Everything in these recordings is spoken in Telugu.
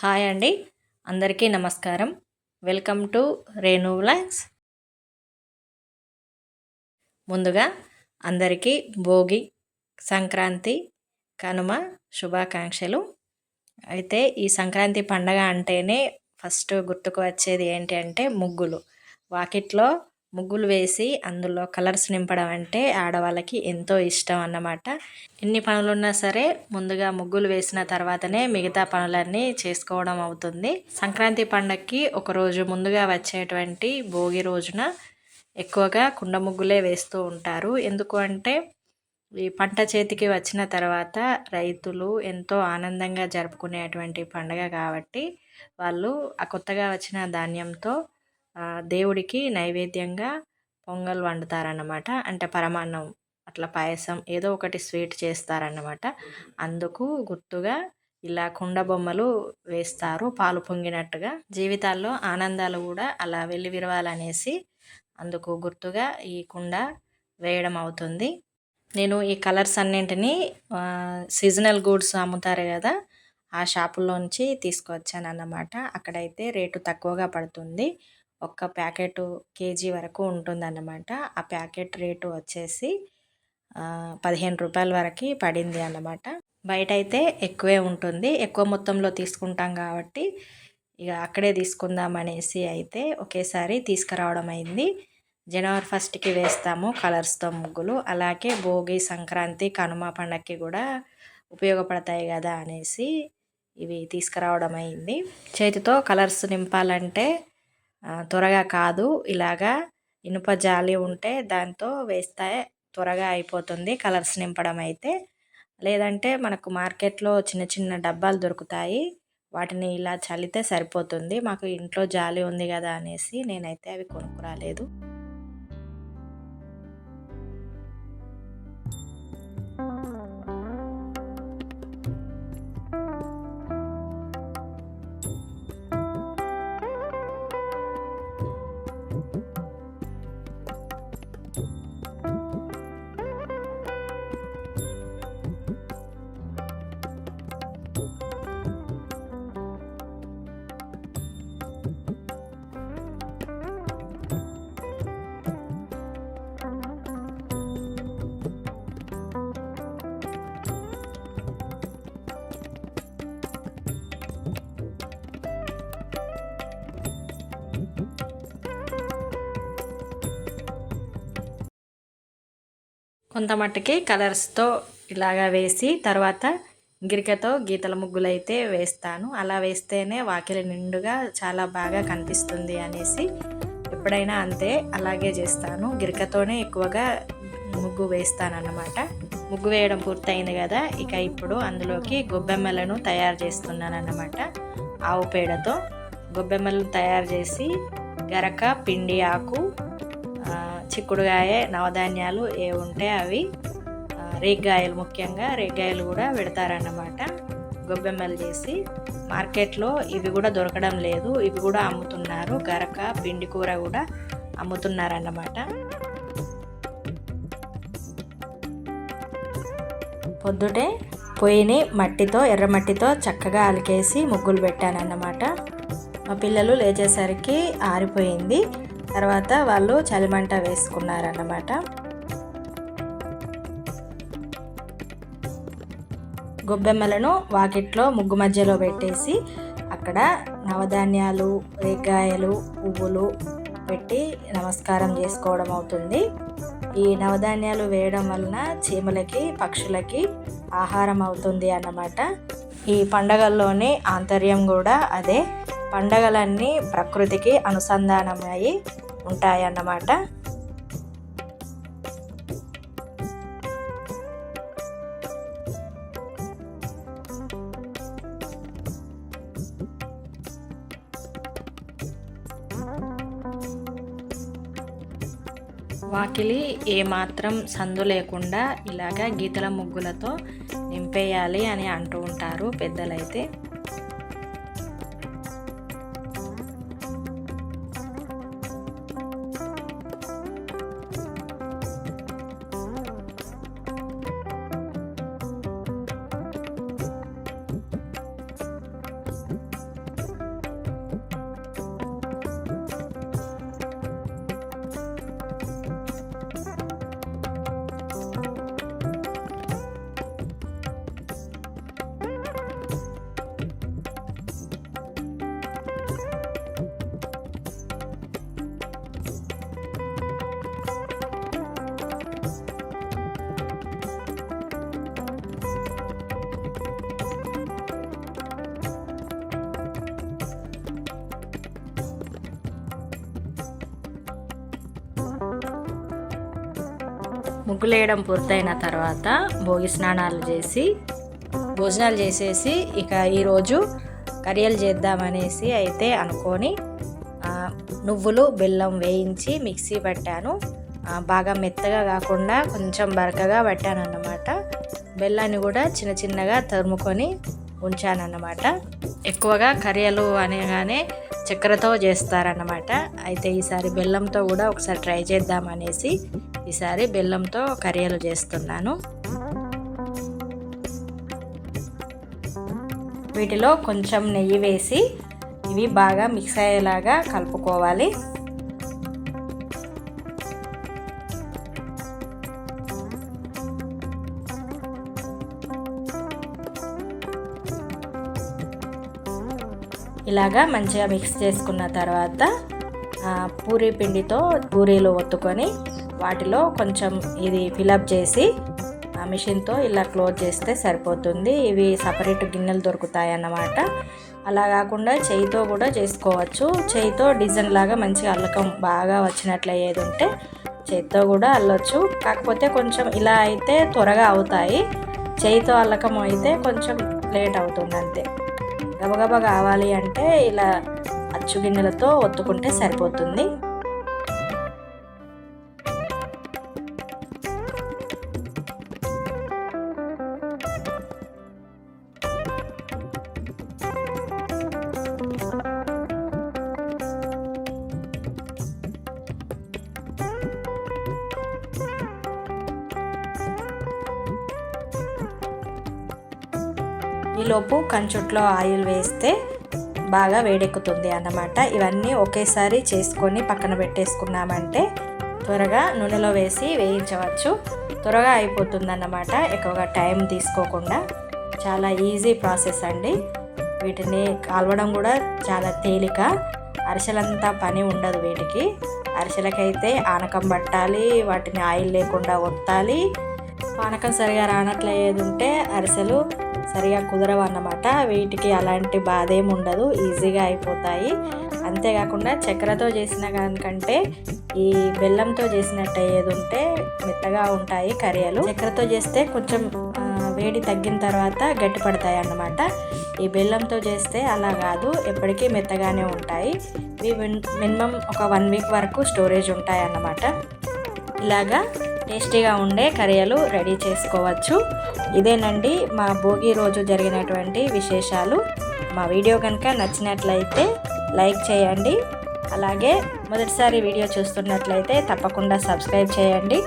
హాయ్ అండి. అందరికీ నమస్కారం. Welcome to Renu vlogs. ముందుగా అందరికీ భోగి సంక్రాంతి కనుమ శుభాకాంక్షలు. అయితే ఈ సంక్రాంతి పండగ అంటేనే ఫస్ట్ గుర్తుకు వచ్చేది ఏంటి అంటే ముగ్గులు. వాకిట్లో ముగ్గులు వేసి అందులో కలర్స్ నింపడం అంటే ఆడవాళ్ళకి ఎంతో ఇష్టం అన్నమాట. ఎన్ని పనులున్నా సరే ముందుగా ముగ్గులు వేసిన తర్వాతనే మిగతా పనులన్నీ చేసుకోవడం అవుతుంది. సంక్రాంతి పండగకి ఒకరోజు ముందుగా వచ్చేటువంటి భోగి రోజున ఎక్కువగా కుండ ముగ్గులే వేస్తూ ఉంటారు. ఎందుకు అంటే ఈ పంట చేతికి వచ్చిన తర్వాత రైతులు ఎంతో ఆనందంగా జరుపుకునేటువంటి పండగ కాబట్టి వాళ్ళు ఆ కొత్తగా వచ్చిన ధాన్యంతో దేవుడికి నైవేద్యంగా పొంగల్ వండుతారన్నమాట. అంటే పరమాన్నం అట్లా పాయసం ఏదో ఒకటి స్వీట్ చేస్తారన్నమాట. అందుకు గుర్తుగా ఇలా కుండ బొమ్మలు వేస్తారు పాలు పొంగినట్టుగా. జీవితాల్లో ఆనందాలు కూడా అలా వెళ్ళి విరవాలనేసి అందుకు గుర్తుగా ఈ కుండ వేయడం అవుతుంది. నేను ఈ కలర్స్ అన్నింటినీ సీజనల్ గూడ్స్ అమ్ముతారు కదా ఆ షాపులోంచి తీసుకొచ్చాను అన్నమాట అక్కడైతే రేటు తక్కువగా పడుతుంది. ఒక్క ప్యాకెట్ కేజీ వరకు ఉంటుందన్నమాట. ఆ ప్యాకెట్ రేటు వచ్చేసి పదిహేను రూపాయల వరకు పడింది అన్నమాట. బయట అయితే ఎక్కువే ఉంటుంది. ఎక్కువ మొత్తంలో తీసుకుంటాం కాబట్టి ఇక అక్కడే తీసుకుందాం అనేసి అయితే ఒకేసారి తీసుకురావడం అయింది. జనవరి ఫస్ట్కి వేస్తాము కలర్స్తో ముగ్గులు. అలాగే భోగి సంక్రాంతి కనుమ పండగకి కూడా ఉపయోగపడతాయి కదా అనేసి ఇవి తీసుకురావడం అయింది. చేతితో కలర్స్ నింపాలంటే త్వరగా కాదు. ఇలాగా ఇనుప జాలి ఉంటే దాంతో వేస్తే త్వరగా అయిపోతుంది కలర్స్ నింపడం అయితే. లేదంటే మనకు మార్కెట్లో చిన్న చిన్న డబ్బాలు దొరుకుతాయి. వాటిని ఇలా చల్లితే సరిపోతుంది. మాకు ఇంట్లో జాలి ఉంది కదా అనేసి నేనైతే అవి కొనుక్కురాలేదు. కొంత మట్టుకి కలర్స్తో ఇలాగా వేసి తర్వాత గిరికతో గీతల ముగ్గులు అయితే వేస్తాను. అలా వేస్తేనే వాకిలి నిండుగా చాలా బాగా కనిపిస్తుంది అనేసి ఎప్పుడైనా అంతే అలాగే చేస్తాను. గిరికతోనే ఎక్కువగా ముగ్గు వేస్తానన్నమాట. ముగ్గు వేయడం పూర్తయింది కదా ఇక ఇప్పుడు అందులోకి గొబ్బెమ్మలను తయారు చేస్తున్నాను అన్నమాట ఆవు పేడతో గొబ్బెమ్మలను తయారు చేసి గరక పిండి ఆకు చిక్కుడుగాయ నవధాన్యాలు ఏ ఉంటే అవి రేగ్గాయలు ముఖ్యంగా రేగ్గాయలు కూడా పెడతారన్నమాట. గొబ్బెమ్మలు చేసి మార్కెట్లో ఇవి కూడా దొరకడం లేదు. ఇవి కూడా అమ్ముతున్నారు. గరక పిండి కూర కూడా అమ్ముతున్నారన్నమాట. పొద్దుటే పొయ్యిని మట్టితో ఎర్రమట్టితో చక్కగా అలికేసి ముగ్గులు పెట్టానన్నమాట. మా పిల్లలు లేచేసరికి ఆరిపోయింది. తర్వాత వాళ్ళు చలిమంట వేసుకున్నారన్నమాట. గొబ్బెమ్మలను వాకిట్లో ముగ్గు మధ్యలో పెట్టేసి అక్కడ నవధాన్యాలు రేగాయలు పువ్వులు పెట్టి నమస్కారం చేసుకోవడం అవుతుంది. ఈ నవధాన్యాలు వేయడం వలన చీమలకి పక్షులకి ఆహారం అవుతుంది అన్నమాట. ఈ పండగల్లోని ఆంతర్యం కూడా అదే. పండగలన్నీ ప్రకృతికి అనుసంధానమై ఉంటాయన్నమాట. వాకిలి ఏమాత్రం సందు లేకుండా ఇలాగ గీతల ముగ్గులతో నింపేయాలి అని అంటూ ఉంటారు పెద్దలైతే. ముగ్గులేయడం పూర్తయిన తర్వాత భోగి స్నానాలు చేసి భోజనాలు చేసేసి ఇక ఈరోజు కరియలు చేద్దామనేసి అయితే అనుకొని నువ్వులు బెల్లం వేయించి మిక్సీ పట్టాను. బాగా మెత్తగా కాకుండా కొంచెం బరకగా పట్టాను అన్నమాట బెల్లాన్ని కూడా చిన్న చిన్నగా తరుముకొని ఉంచానన్నమాట. ఎక్కువగా కరియలు అనగానే చక్కెరతో చేస్తారన్నమాట. అయితే ఈసారి బెల్లంతో కూడా ఒకసారి ట్రై చేద్దామనేసి ఈసారి బెల్లంతో కరియలు చేస్తున్నాను. వీటిలో కొంచెం నెయ్యి వేసి ఇవి బాగా మిక్స్ అయ్యేలాగా కలుపుకోవాలి. ఇలాగా మంచిగా మిక్స్ చేసుకున్న తర్వాత పూరీ పిండితో పూరీలు ఒత్తుకొని వాటిలో కొంచెం ఇది ఫిలప్ చేసి ఆ మిషన్తో ఇలా క్లోజ్ చేస్తే సరిపోతుంది. ఇవి సపరేట్ గిన్నెలు దొరుకుతాయి అన్నమాట అలా కాకుండా చేయితో కూడా చేసుకోవచ్చు. చేయితో డిజైన్ లాగా మంచిగా అల్లకం బాగా వచ్చినట్లు అయ్యేది ఉంటే చేతితో కూడా అల్లొచ్చు. కాకపోతే కొంచెం ఇలా అయితే త్వరగా అవుతాయి. చేయితో అల్లకం అయితే కొంచెం లేట్ అవుతుంది అంతే. గబగబా కావాలి అంటే ఇలా అచ్చు గిన్నెలతో ఒత్తుకుంటే సరిపోతుంది. ఈలోపు కంచుట్లో ఆయిల్ వేస్తే బాగా వేడెక్కుతుంది అన్నమాట. ఇవన్నీ ఒకేసారి చేసుకొని పక్కన పెట్టేసుకున్నామంటే త్వరగా నూనెలో వేసి వేయించవచ్చు. త్వరగా అయిపోతుంది అన్నమాట ఎక్కువగా టైం తీసుకోకుండా. చాలా ఈజీ ప్రాసెస్ అండి. వీటిని కాలవడం కూడా చాలా తేలిక. అరిసెలంతా పని ఉండదు వీటికి. అరిసెలకైతే ఆనకం పట్టాలి వాటిని ఆయిల్ లేకుండా ఒత్తాలి. పానకం సరిగా రానట్లయ్యేది ఉంటే అరిసెలు సరిగా కుదరవు అన్నమాట వీటికి అలాంటి బాధ ఏమి ఉండదు ఈజీగా అయిపోతాయి. అంతేకాకుండా చక్కెరతో చేసిన దానికంటే ఈ బెల్లంతో చేసినట్టు ఏది ఉంటే మెత్తగా ఉంటాయి కర్రీలు. చక్కెరతో చేస్తే కొంచెం వేడి తగ్గిన తర్వాత గట్టి పడతాయి అన్నమాట ఈ బెల్లంతో చేస్తే అలా కాదు. ఎప్పటికీ మెత్తగానే ఉంటాయి. ఇవి మినిమం ఒక వన్ వీక్ వరకు స్టోరేజ్ ఉంటాయి అన్నమాట ఇలాగా టేస్టీగా ఉండే కర్రీలు రెడీ చేసుకోవచ్చు. ఇదేనండి మా భోగి రోజు జరిగినటువంటి విశేషాలు. మా వీడియో కనుక నచ్చినట్లయితే లైక్ చేయండి. అలాగే మొదటిసారి వీడియో చూస్తున్నట్లయితే తప్పకుండా సబ్స్క్రైబ్ చేయండి.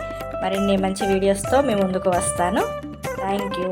మరిన్ని మంచి వీడియోస్తో మీ ముందుకు వస్తాను. Thank you.